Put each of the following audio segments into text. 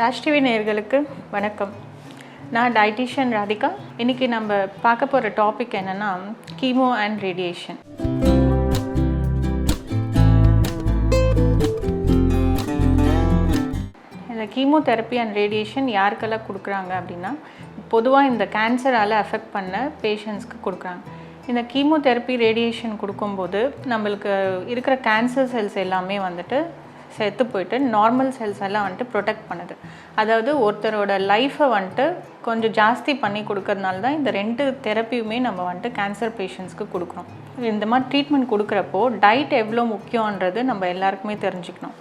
ராஷ்டிவி நேயர்களுக்கு வணக்கம். நான் டயட்டிஷியன் ராதிகா. இன்னைக்கு நம்ம பார்க்க போகிற டாபிக் என்னென்னா கீமோ அண்ட் ரேடியேஷன் இந்த கீமோதெரப்பி அண்ட் ரேடியேஷன் யாருக்கெல்லாம் கொடுக்குறாங்க அப்படின்னா பொதுவாக இந்த கேன்சரால் அஃபெக்ட் பண்ண பேஷண்ட்ஸ்க்கு கொடுக்குறாங்க. இந்த கீமோதெரப்பி ரேடியேஷன் கொடுக்கும்போது நம்மளுக்கு இருக்கிற கேன்சர் செல்ஸ் எல்லாமே வந்துட்டு செத்து போயிட்டு நார்மல் செல்ஸ் எல்லாம் வந்துட்டு ப்ரொடெக்ட் பண்ணுது. அதாவது ஒருத்தரோட லைஃப்பை வந்துட்டு கொஞ்சம் ஜாஸ்தி பண்ணி கொடுக்கறதுனால தான் இந்த ரெண்டு தெரப்பியுமே நம்ம வந்துட்டு கேன்சர் பேஷண்ட்ஸ்க்கு கொடுக்குறோம் இந்த மாதிரி ட்ரீட்மெண்ட் கொடுக்குறப்போ டயட் எவ்வளோ முக்கியன்றது நம்ம எல்லாருக்குமே தெரிஞ்சுக்கணும்.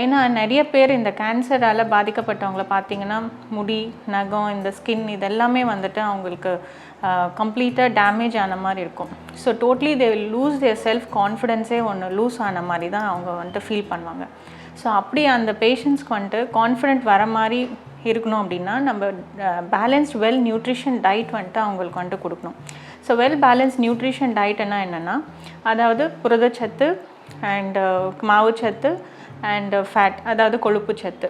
ஏன்னா நிறைய பேர் இந்த கேன்சரால் பாதிக்கப்பட்டவங்கள பார்த்தீங்கன்னா முடி நகம் இந்த ஸ்கின் இதெல்லாமே வந்துட்டு அவங்களுக்கு கம்ப்ளீட்டாக டேமேஜ் ஆன மாதிரி இருக்கும். So totally they lose their self கான்ஃபிடென்ஸே ஒன்று லூஸ் ஆன மாதிரி தான் அவங்க வந்துட்டு ஃபீல் பண்ணுவாங்க. ஸோ அப்படி அந்த பேஷண்ட்ஸ்க்கு வந்துட்டு கான்ஃபிடென்ட் வர மாதிரி இருக்கணும் அப்படின்னா நம்ம பேலன்ஸ்ட் வெல் நியூட்ரிஷன் டயட் வந்துட்டு அவங்களுக்கு வந்துட்டு கொடுக்கணும். ஸோ வெல் பேலன்ஸ் நியூட்ரிஷன் டயட்னா என்னென்னா அதாவது புரதச்சத்து அண்டு மாவுச்சத்து அண்டு ஃபேட் அதாவது கொழுப்பு சத்து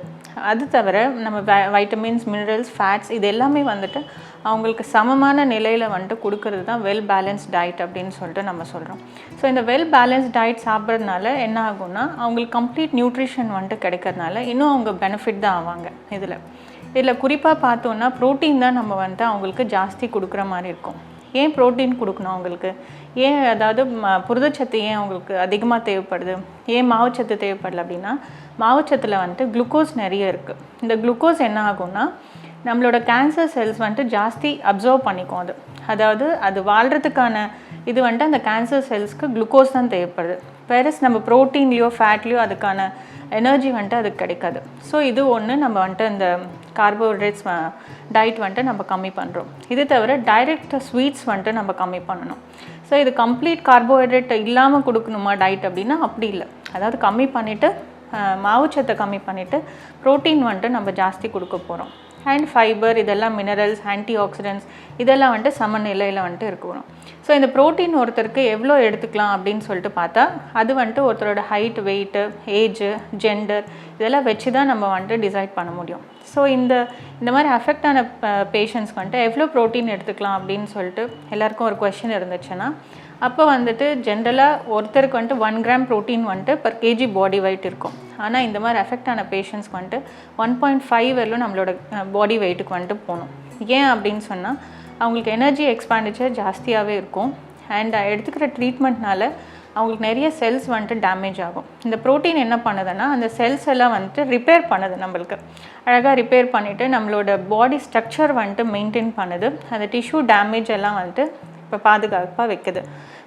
அது தவிர நம்ம வைட்டமின்ஸ் மினரல்ஸ் ஃபேட்ஸ் இது எல்லாமே வந்துட்டு அவங்களுக்கு சமமான நிலையில் வந்துட்டு கொடுக்கறது தான் வெல் பேலன்ஸ் டயட் அப்படின்னு சொல்லிட்டு நம்ம சொல்கிறோம் ஸோ இந்த வெல் பேலன்ஸ் டயட் சாப்பிட்றதுனால என்ன ஆகும்னா அவங்களுக்கு கம்ப்ளீட் நியூட்ரிஷன் வந்துட்டு கிடைக்கிறதுனால இன்னும் அவங்க பெனிஃபிட் தான் ஆவாங்க இதில். இதில் குறிப்பாக பார்த்தோன்னா ப்ரோட்டீன் தான் நம்ம வந்துட்டு அவங்களுக்கு ஜாஸ்தி கொடுக்குற மாதிரி இருக்கும். ஏன் ப்ரோட்டீன் கொடுக்கணும் அவங்களுக்கு? ஏன் அதாவது புரதச்சத்து ஏன் அவங்களுக்கு அதிகமாக தேவைப்படுது? ஏன் மாவுச்சத்து தேவைப்படல அப்படின்னா மாவுச்சத்தில் வந்துட்டு குளுக்கோஸ் நிறைய இருக்குது இந்த குளுக்கோஸ் என்ன ஆகும்னா நம்மளோட கேன்சர் செல்ஸ் வந்துட்டு ஜாஸ்தி அப்சர்வ் பண்ணிக்கும் அது. அதாவது அது வாழ்கிறதுக்கான இது வந்துட்டு அந்த கேன்சர் செல்ஸ்க்கு குளுக்கோஸ் தான் தேவைப்படுது. வேறஸ் நம்ம ப்ரோட்டீன்லேயோ ஃபேட்லேயோ அதுக்கான எனர்ஜி வந்துட்டு அதுக்கு கிடைக்காது. ஸோ இது ஒன்று நம்ம வந்துட்டு இந்த கார்போஹைட்ரேட்ஸ் டயட் வந்துட்டு நம்ம கம்மி பண்ணுறோம் இது தவிர டைரக்ட் ஸ்வீட்ஸ் வந்துட்டு நம்ம கம்மி பண்ணணும். ஸோ இது கம்ப்ளீட் கார்போஹைட்ரேட் இல்லாமல் கொடுக்கணுமா டயட் அப்படின்னா அப்படி இல்லை. அதாவது கம்மி பண்ணிவிட்டு மாவுச்சத்தை கம்மி பண்ணிவிட்டு ப்ரோட்டீன் வந்துட்டு நம்ம ஜாஸ்தி கொடுக்க போகிறோம் அண்ட் ஃபைபர் இதெல்லாம் மினரல்ஸ் ஆன்டி ஆக்சிடென்ட்ஸ் இதெல்லாம் வந்துட்டு சமநிலையில் வந்துட்டு இருக்கணும். ஸோ இந்த ப்ரோட்டீன் ஒருத்தருக்கு எவ்வளோ எடுத்துக்கலாம் அப்படின்னு சொல்லிட்டு பார்த்தா அது வந்துட்டு ஒருத்தரோட ஹைட் வெயிட்டு ஏஜு ஜெண்டர் இதெல்லாம் வச்சு தான் நம்ம வந்துட்டு டிசைட் பண்ண முடியும். ஸோ இந்த இந்த மாதிரி அஃபெக்ட் ஆன பேஷண்ட்ஸ்க்கு வந்துட்டு எவ்வளோ ப்ரோட்டீன் எடுத்துக்கலாம் அப்படின்னு சொல்லிட்டு எல்லாருக்கும் ஒரு கொஷின் இருந்துச்சுன்னா அப்போ வந்துட்டு ஜென்ரலாக ஒருத்தருக்கு வந்துட்டு ஒன் கிராம் ப்ரோட்டீன் வந்துட்டு பர் கேஜி பாடி வெயிட் இருக்கும். ஆனால் இந்த மாதிரி அஃபெக்ட் ஆன பேஷண்ட்ஸ்க்கு வந்துட்டு ஒன் பாயிண்ட் ஃபைவ் வரலும் நம்மளோட பாடி வெயிட்டுக்கு வந்துட்டு போகணும். ஏன் அப்படின்னு சொன்னால் அவங்களுக்கு எனர்ஜி எக்ஸ்பேண்டிச்சர் ஜாஸ்தியாகவே இருக்கும். அண்ட் எடுத்துக்கிற ட்ரீட்மெண்ட்னால அவங்களுக்கு நிறைய செல்ஸ் வந்துட்டு டேமேஜ் ஆகும். இந்த ப்ரோட்டீன் என்ன பண்ணுதுன்னா அந்த செல்ஸ் எல்லாம் வந்துட்டு ரிப்பேர் பண்ணுது நம்மளுக்கு. அழகாக ரிப்பேர் பண்ணிவிட்டு நம்மளோட பாடி ஸ்ட்ரக்சர் வந்துட்டு மெயின்டைன் பண்ணுது. அந்த டிஷ்யூ டேமேஜ் எல்லாம் வந்துட்டு இப்போ பாதுகாப்பாக வைக்குது.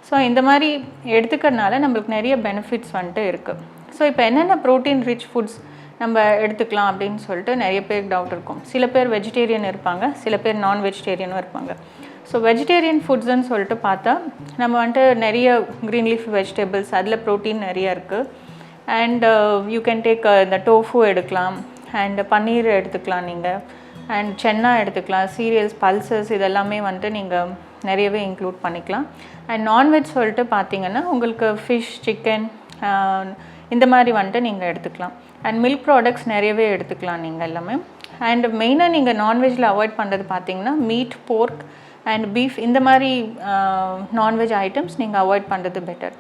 ஸோ இந்த மாதிரி எடுத்துக்கிறதுனால நம்மளுக்கு நிறைய பெனிஃபிட்ஸ் வந்துட்டு இருக்குது ஸோ இப்போ என்னென்ன ப்ரோட்டீன் ரிச் ஃபுட்ஸ் நம்ம எடுத்துக்கலாம் அப்படின்னு சொல்லிட்டு நிறைய பேருக்கு டவுட் இருக்கும். சில பேர் வெஜிடேரியன் இருப்பாங்க சில பேர் நான் வெஜிடேரியனும் இருப்பாங்க. ஸோ வெஜிடேரியன் ஃபுட்ஸ்ன்னு சொல்லிட்டு பார்த்தா நம்ம வந்துட்டு நிறைய க்ரீன் லீஃப் வெஜிடபிள்ஸ் அதில் ப்ரோட்டீன் நிறைய இருக்குது அண்ட் யூ கேன் டேக் இந்த டோஃபு எடுக்கலாம் அண்ட் பன்னீர் எடுத்துக்கலாம் நீங்கள் அண்ட் சென்னா எடுத்துக்கலாம் சீரியல்ஸ் பல்சஸ் இதெல்லாமே வந்துட்டு நீங்கள் நிறையவே இன்க்ளூட் பண்ணிக்கலாம். அண்ட் நான்வெஜ் சொல்லிட்டு பார்த்தீங்கன்னா உங்களுக்கு ஃபிஷ் சிக்கன் இந்த மாதிரி வந்துட்டு நீங்கள் எடுத்துக்கலாம். அண்ட் மில்க் ப்ராடக்ட்ஸ் நிறையவே எடுத்துக்கலாம் நீங்கள் எல்லாமே. அண்ட் மெயினாக நீங்கள் நான்வெஜ்ஜில் அவாய்ட் பண்ணுறது பார்த்தீங்கன்னா மீட் போர்க் அண்ட் பீஃப் இந்த மாதிரி நான்வெஜ் ஐட்டம்ஸ் நீங்கள் அவாய்ட் பண்ணுறது பெட்டர்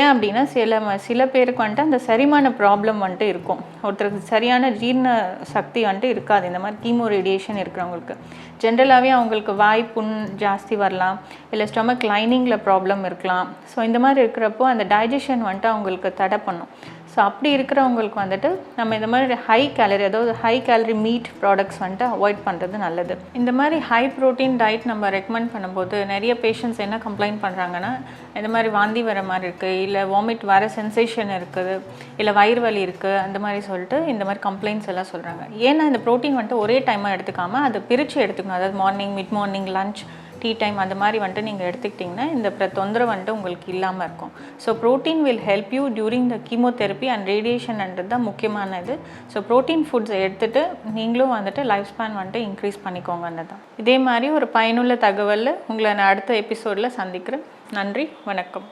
ஏன் அப்படின்னா சில சில பேருக்கு வந்துட்டு அந்த சரிமான ப்ராப்ளம் வந்துட்டு இருக்கும். ஒருத்தருக்கு சரியான ஜீர்ண சக்தி வந்துட்டு இருக்காது. இந்த மாதிரி கீமோ ரேடியேஷன் இருக்கிறவங்களுக்கு. ஜென்ரலாகவே அவங்களுக்கு வாய் புண் ஜாஸ்தி வரலாம். இல்லை ஸ்டொமக் லைனிங்கில் ப்ராப்ளம் இருக்கலாம். ஸோ இந்த மாதிரி இருக்கிறப்போ அந்த டைஜஷன் வந்துட்டு அவங்களுக்கு தடை பண்ணும். ஸோ அப்படி இருக்கிறவங்களுக்கு வந்துட்டு நம்ம இந்த மாதிரி ஹை கேலரி அதாவது ஹை கேலரி மீட் ப்ராடக்ட்ஸ் வந்துட்டு அவாய்ட் பண்ணுறது நல்லது. இந்த மாதிரி ஹை ப்ரோட்டீன் டயட் நம்ம ரெக்கமெண்ட் பண்ணும்போது நிறைய பேஷண்ட்ஸ் என்ன கம்ப்ளைண்ட் பண்ணுறாங்கன்னா இந்த மாதிரி வாந்தி வர மாதிரி இருக்குது இல்லை வாமிட் வர சென்சேஷன் இருக்குது இல்லை வயிறு வலி இருக்குது அந்த மாதிரி சொல்லிட்டு இந்த மாதிரி கம்ப்ளைண்ட்ஸ் எல்லாம் சொல்கிறாங்க ஏன்னா இந்த ப்ரோட்டீன் வந்துட்டு ஒரே டைமாக எடுத்துக்காமல் அதை பிரித்து எடுத்துக்கணும். அதாவது morning mid morning lunch tea time அந்த மாதிரி வந்துட்டு நீங்கள் எடுத்துக்கிட்டிங்கன்னா இந்த பிர தொந்தரவு வந்துட்டு உங்களுக்கு இல்லாமல் இருக்கும். So protein will help you during the chemotherapy and ரேடியேஷன்ன்றது தான் முக்கியமானது. ஸோ ப்ரோட்டீன் ஃபுட்ஸ் எடுத்துகிட்டு நீங்களும் வந்துட்டு லைஃப் ஸ்பேன் வந்துட்டு இன்க்ரீஸ் பண்ணிக்கோங்கன்னு தான் இதே மாதிரி ஒரு பயனுள்ள தகவலில் உங்களை நான் அடுத்த எபிசோடில் சந்திக்கிறேன். நன்றி வணக்கம்.